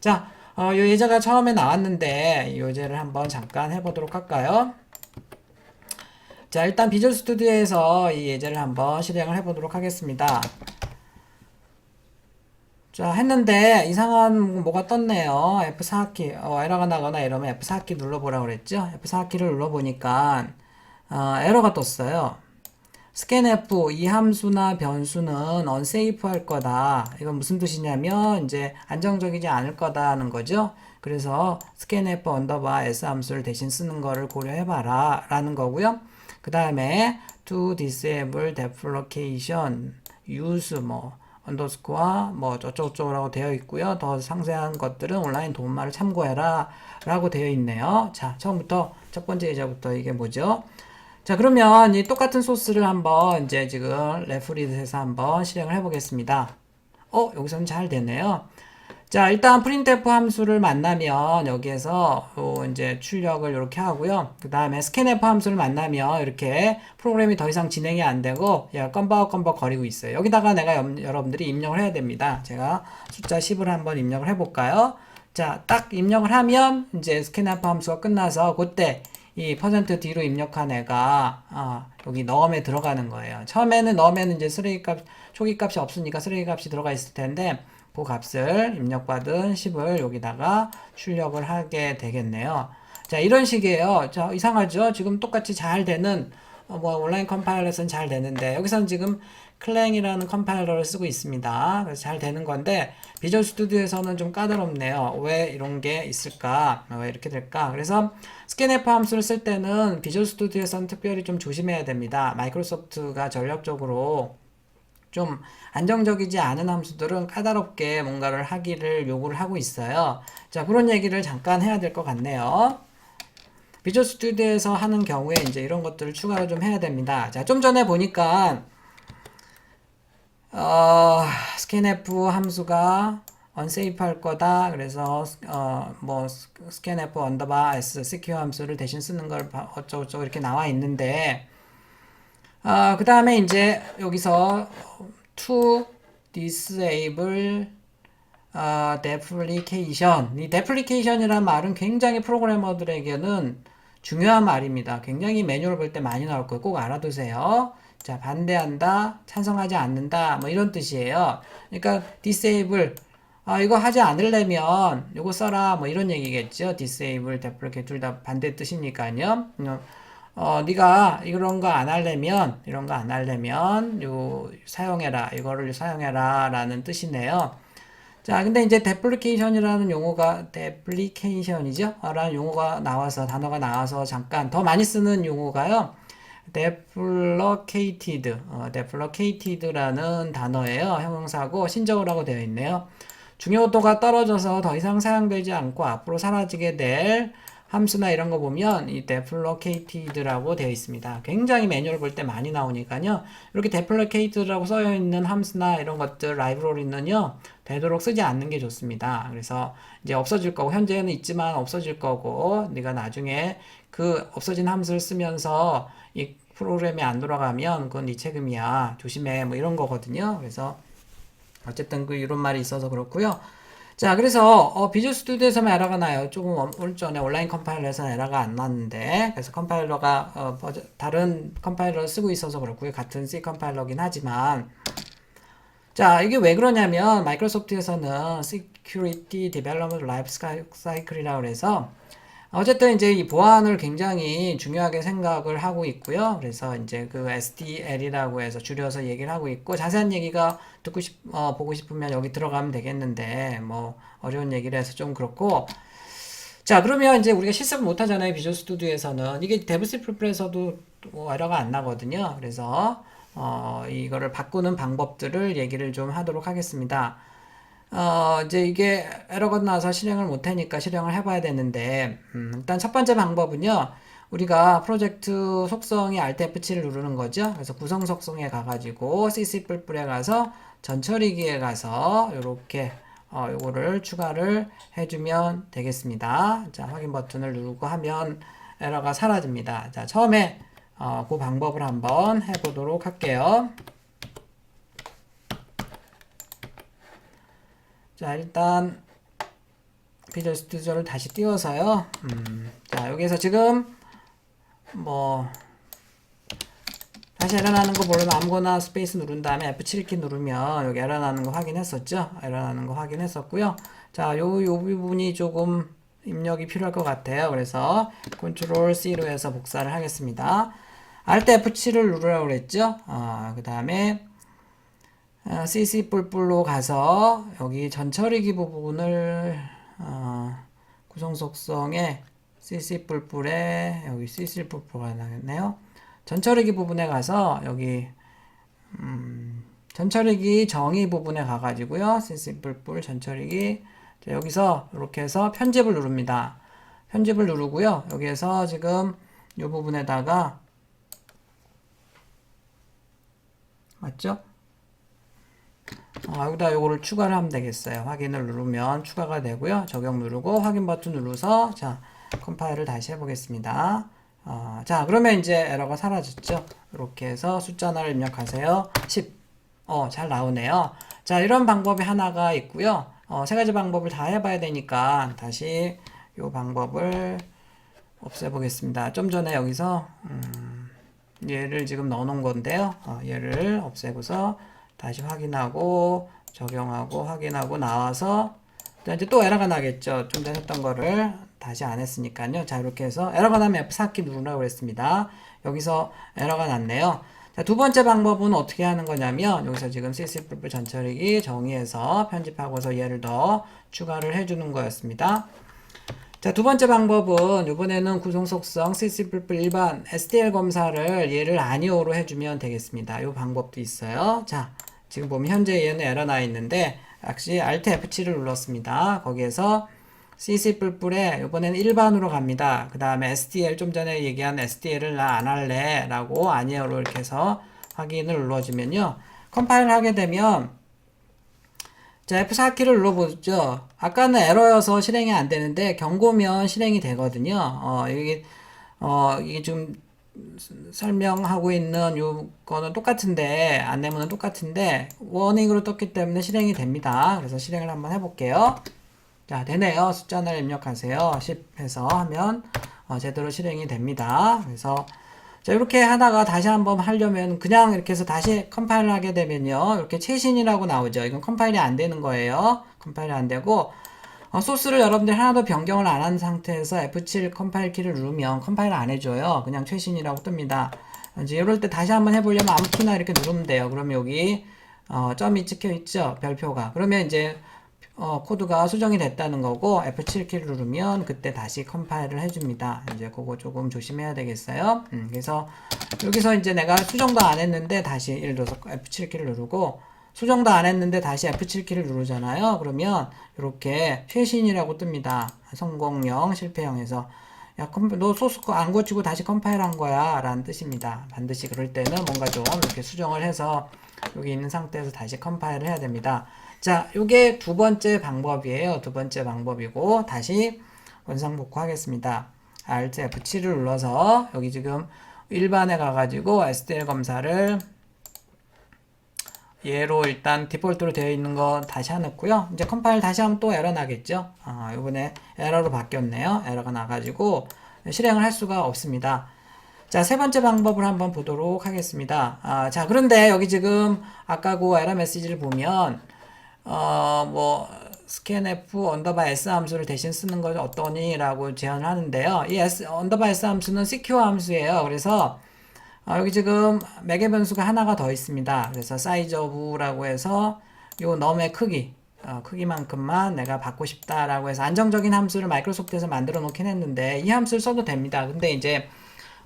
자, 어, 요 예제가 처음에 나왔는데 이 예제를 한번 잠깐 해보도록 할까요? 자, 일단 비주얼 스튜디오에서 이 예제를 한번 실행을 해보도록 하겠습니다. 자, 했는데 이상한 뭐가 떴네요. F4키, 어, 에러가 나거나 이러면 F4키 눌러보라고 그랬죠? F4키를 눌러보니까 어, 에러가 떴어요. Scanf 이 함수나 변수는 unsafe 할 거다. 이건 무슨 뜻이냐면 이제 안정적이지 않을 거다는 거죠. 그래서 scanf 언더바 s 함수를 대신 쓰는 거를 고려해봐라 라는 거고요. 그 다음에 to disable deprecation use 뭐 언더스코어 뭐 어쩌고저쩌고라고 되어 있고요. 더 상세한 것들은 온라인 도움말을 참고해라 라고 되어 있네요. 자, 처음부터 첫 번째 예제부터 이게 뭐죠? 자, 그러면 이 똑같은 소스를 한번 이제 지금 레프리드에서 한번 실행을 해보겠습니다. 어, 여기서는 잘 되네요. 자, 일단 printf 함수를 만나면 여기에서 요 이제 출력을 이렇게 하고요. 그 다음에 scanf 함수를 만나면 이렇게 프로그램이 더 이상 진행이 안 되고 얘가 껌벅껌벅 거리고 있어요. 여기다가 내가 염- 여러분들이 입력을 해야 됩니다. 제가 숫자 10을 한번 입력을 해볼까요? 자, 딱 입력을 하면 이제 scanf 함수가 끝나서 그때 이 퍼센트 뒤로 입력한 애가 아, 여기 넣음에 들어가는 거예요. 처음에는 넣으면 이제 쓰레기 값 초기 값이 없으니까 쓰레기 값이 들어가 있을 텐데 그 값을 입력받은 10을 여기다가 출력을 하게 되겠네요. 자, 이런 식이에요. 자, 이상하죠? 지금 똑같이 잘 되는 어, 뭐 온라인 컴파일러에서는 잘 되는데 여기서는 지금 클랭이라는 컴파일러를 쓰고 있습니다. 그래서 잘 되는 건데 비주얼 스튜디오에서는 좀 까다롭네요. 왜 이런 게 있을까? 왜 이렇게 될까? 그래서 스캔F 함수를 쓸 때는 비주얼 스튜디오에서는 특별히 좀 조심해야 됩니다. 마이크로소프트가 전략적으로 좀 안정적이지 않은 함수들은 까다롭게 뭔가를 하기를 요구를 하고 있어요. 자, 그런 얘기를 잠깐 해야 될 것 같네요. 비주얼 스튜디오에서 하는 경우에 이제 이런 것들을 추가로 좀 해야 됩니다. 자, 좀 전에 보니까 어, scanf 함수가 unsafe 할 거다. 그래서 어, 뭐 scanf 언더바 s secure 함수를 대신 쓰는 걸 봐- 어쩌고저쩌고 이렇게 나와 있는데 아, 그 다음에 이제 여기서 to disable 아, deprecation. 이 deprecation이라는 말은 굉장히 프로그래머들에게는 중요한 말입니다. 굉장히 매뉴얼 볼 때 많이 나올 거예요. 꼭 알아두세요. 자, 반대한다, 찬성하지 않는다, 뭐 이런 뜻이에요. 그러니까 disable 아, 이거 하지 않으려면 이거 써라 뭐 이런 얘기겠죠. disable, deprecate 둘다 반대 뜻이니까요. 어, 어, 네가 이런 거 안 하려면 이런 거 안 하려면 요 사용해라. 이거를 사용해라라는 뜻이네요. 자, 근데 이제 deprecation이라는 용어가 deprecation이죠? 라는 용어가 나와서 단어가 나와서 잠깐 더 많이 쓰는 용어가요. 어, deprecated라는 단어예요. 형용사고 신적어라고 되어 있네요. 중요도가 떨어져서 더 이상 사용되지 않고 앞으로 사라지게 될 함수나 이런 거 보면 이 deprecated라고 되어 있습니다. 굉장히 매뉴얼 볼 때 많이 나오니까요. 이렇게 deprecated라고 써여 있는 함수나 이런 것들 라이브러리는요. 되도록 쓰지 않는 게 좋습니다. 그래서 이제 없어질 거고 현재는 있지만 없어질 거고 네가 나중에 그 없어진 함수를 쓰면서 이 프로그램이 안 돌아가면 그건 네 책임이야. 조심해. 뭐 이런 거거든요. 그래서 어쨌든 그 이런 말이 있어서 그렇고요. 자, 그래서 어, 비주얼 스튜디오에서만 에러가 나요. 조금 어- 오늘 전에 온라인 컴파일러에서는 에러가 안 났는데, 그래서 컴파일러가 어, 버전- 다른 컴파일러를 쓰고 있어서 그렇고요. 같은 C 컴파일러긴 하지만, 자, 이게 왜 그러냐면 마이크로소프트에서는 Security Development Life Cycle이라고 해서 어쨌든 이제 이 보안을 굉장히 중요하게 생각을 하고 있고요. 그래서 이제 그 SDL이라고 해서 줄여서 얘기를 하고 있고 자세한 얘기가 듣고 싶, 어, 보고 싶으면 여기 들어가면 되겠는데 뭐 어려운 얘기를 해서 좀 그렇고 자 그러면 이제 우리가 실습을 못 하잖아요 비주얼 스튜디오에서는 이게 데브시 프리프에서도 뭐 에러가 안 나거든요. 그래서 어, 이거를 바꾸는 방법들을 얘기를 좀 하도록 하겠습니다. 어, 이제 이게 에러가 나서 실행을 못 하니까 실행을 해봐야 되는데, 음, 일단 첫 번째 방법은요, 우리가 프로젝트 속성이 Alt F7을 누르는 거죠. 그래서 구성 속성에 가가지고 CC 뿔뿔에 가서 전처리기에 가서 이렇게 어, 요거를 추가를 해주면 되겠습니다. 자, 확인 버튼을 누르고 하면 에러가 사라집니다. 자, 처음에 어, 그 방법을 한번 해보도록 할게요. 자, 일단 비주얼 스튜디오를 다시 띄워서요. 음, 자, 여기에서 지금 뭐 다시 에러 나는 거 모르면 아무거나 스페이스 누른 다음에 F7 키 누르면 여기 에러 나는 거 확인했었죠? 에러 나는 거 확인했었고요. 자, 요, 요 부분이 조금 입력이 필요할 것 같아요. 그래서 컨트롤 C로 해서 복사를 하겠습니다. Alt F7을 누르라고 그랬죠? 아, 그 다음에 어, CC 뿔뿔로 가서 여기 전처리기 부분을 어, 구성 속성에 CC 뿔뿔에 여기 CC 뿔뿔가 나겠네요. 전처리기 부분에 가서 여기 음, 전처리기 정의 부분에 가가지고요. CC 뿔뿔 전처리기 자, 여기서 이렇게 해서 편집을 누릅니다. 편집을 누르고요. 여기에서 지금 이 부분에다가 맞죠? 어, 여기다 요거를 추가를 하면 되겠어요. 확인을 누르면 추가가 되고요. 적용 누르고 확인 버튼 눌러서 자 컴파일을 다시 해보겠습니다. 어, 자 그러면 이제 에러가 사라졌죠. 이렇게 해서 숫자 하나를 입력하세요. 10. 어, 잘 나오네요. 자 이런 방법이 하나가 있고요. 어, 세 가지 방법을 다 해봐야 되니까 다시 이 방법을 없애보겠습니다. 좀 전에 여기서 음, 얘를 지금 넣어놓은 건데요. 어, 얘를 없애고서 다시 확인하고 적용하고 확인하고 나와서 자, 이제 또 에러가 나겠죠. 좀 했던 거를 다시 안 했으니까요. 자 이렇게 해서 에러가 나면 F4키 누르라고 그랬습니다. 여기서 에러가 났네요. 자, 두 번째 방법은 어떻게 하는 거냐면 여기서 지금 CC 전처리기 정의해서 편집하고서 얘를 더 추가를 해주는 거였습니다. 자, 두 번째 방법은 이번에는 구성 속성 CC 일반 STL 검사를 얘를 아니오로 해주면 되겠습니다. 이 방법도 있어요. 자, 지금 보면 현재 얘는 에러 나 있는데 역시 Alt F7을 눌렀습니다. 거기에서 CC 뿔뿔에 이번에는 일반으로 갑니다. 그 다음에 STL 좀 전에 얘기한 STL을 나 안 할래 라고 아니오로 이렇게 해서 확인을 눌러주면요. 컴파일을 하게 되면 자, F4키를 눌러보죠. 아까는 에러여서 실행이 안 되는데 경고면 실행이 되거든요. 어, 이게, 어, 이게 좀 설명하고 있는 요거는 똑같은데, 안내문은 똑같은데, 워닝으로 떴기 때문에 실행이 됩니다. 그래서 실행을 한번 해볼게요. 자, 되네요. 숫자 하나를 입력하세요. 10 해서 하면, 어, 제대로 실행이 됩니다. 그래서, 자, 이렇게 하다가 다시 한번 하려면 그냥 이렇게 해서 다시 컴파일을 하게 되면요. 이렇게 최신이라고 나오죠. 이건 컴파일이 안 되는 거예요. 컴파일이 안 되고, 어, 소스를 여러분들 하나도 변경을 안 한 상태에서 F7 컴파일 키를 누르면 컴파일을 안 해줘요. 그냥 최신이라고 뜹니다. 이제 이럴 때 다시 한번 해보려면 아무 키나 이렇게 누르면 돼요. 그러면 여기, 어, 점이 찍혀 있죠. 별표가. 그러면 이제, 어, 코드가 수정이 됐다는 거고 F7 키를 누르면 그때 다시 컴파일을 해줍니다. 이제 그거 조금 조심해야 되겠어요. 음, 그래서 여기서 이제 내가 수정도 안 했는데 다시 예를 들어서 F7 키를 누르고 수정도 안 했는데 다시 F7 키를 누르잖아요. 그러면 이렇게 최신이라고 뜹니다. 성공형, 실패형에서 야, 컴, 너 소스 안 고치고 다시 컴파일 한 거야. 라는 뜻입니다. 반드시 그럴 때는 뭔가 좀 이렇게 수정을 해서 여기 있는 상태에서 다시 컴파일을 해야 됩니다. 자, 요게 두 번째 방법이에요. 두 번째 방법이고, 다시 원상 복구 하겠습니다. Alt F7을 눌러서, 여기 지금 일반에 가가지고 STL 검사를 얘로 일단 디폴트로 되어 있는 거 다시 해놓고요. 이제 컴파일 다시 하면 또 에러 나겠죠. 아, 이번에 에러로 바뀌었네요. 에러가 나가지고 실행을 할 수가 없습니다. 자, 세 번째 방법을 한번 보도록 하겠습니다. 아, 자, 그런데 여기 지금 아까 그 에러 메시지를 보면, 어, 뭐, scanf 언더바 s 함수를 대신 쓰는 건 어떠니? 라고 제안을 하는데요. 이 s, 언더바 s 함수는 secure 함수예요. 그래서, 아, 여기 지금 매개 변수가 하나가 더 있습니다. 그래서 size of라고 해서 요 넘의 크기, 어, 크기만큼만 내가 받고 싶다라고 해서 안정적인 함수를 마이크로소프트에서 만들어 놓긴 했는데 이 함수를 써도 됩니다. 근데 이제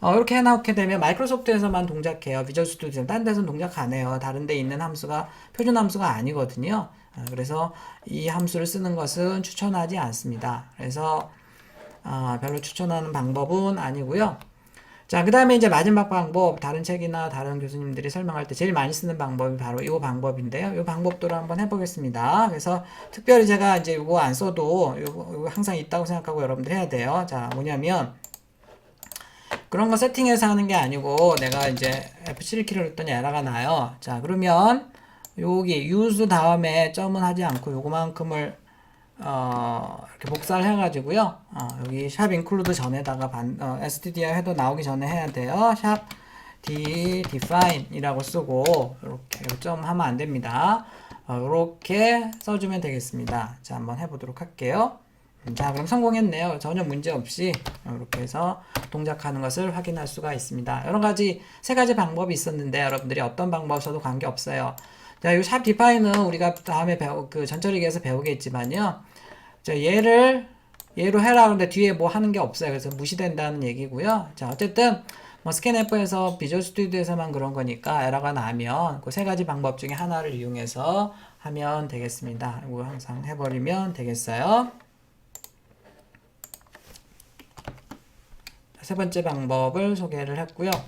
어, 이렇게 해놓게 되면 마이크로소프트에서만 동작해요. 비주얼 스튜디오는 딴 데서는 동작 안 해요. 다른 데 있는 함수가 표준 함수가 아니거든요. 어, 그래서 이 함수를 쓰는 것은 추천하지 않습니다. 그래서 어, 별로 추천하는 방법은 아니고요. 자, 그 다음에 이제 마지막 방법, 다른 책이나 다른 교수님들이 설명할 때 제일 많이 쓰는 방법이 바로 이 방법인데요. 이 방법도를 한번 해보겠습니다. 그래서 특별히 제가 이제 이거 안 써도 이거 항상 있다고 생각하고 여러분들 해야 돼요. 자, 뭐냐면 그런 거 세팅해서 하는 게 아니고 내가 이제 F7키를 눌렀더니 에러가 나요. 자, 그러면 여기 use 다음에 점은 하지 않고 요거만큼을 어, 이렇게 복사를 해가지고요. 어, 여기 샵 인클루드 전에다가 반, 어, stdio 해도 나오기 전에 해야 돼요. 샵 d define이라고 쓰고 이렇게 좀 하면 안 됩니다. 어, 이렇게 써주면 되겠습니다. 자, 한번 해보도록 할게요. 음, 자, 그럼 성공했네요. 전혀 문제 없이 이렇게 해서 동작하는 것을 확인할 수가 있습니다. 여러 가지 세 가지 방법이 있었는데 여러분들이 어떤 방법 써도 관계 없어요. 자, 이 샵 디파인은 우리가 다음에 배우 그 전처리기에서 배우겠지만요. 자, 얘를 얘로 해라 그런데 뒤에 뭐 하는 게 없어요. 그래서 무시된다는 얘기고요. 자, 어쨌든 뭐 스캔앱에서 비주얼 스튜디오에서만 그런 거니까 에러가 나면 그 세 가지 방법 중에 하나를 이용해서 하면 되겠습니다. 이거 항상 해버리면 되겠어요. 세 번째 방법을 소개를 했고요.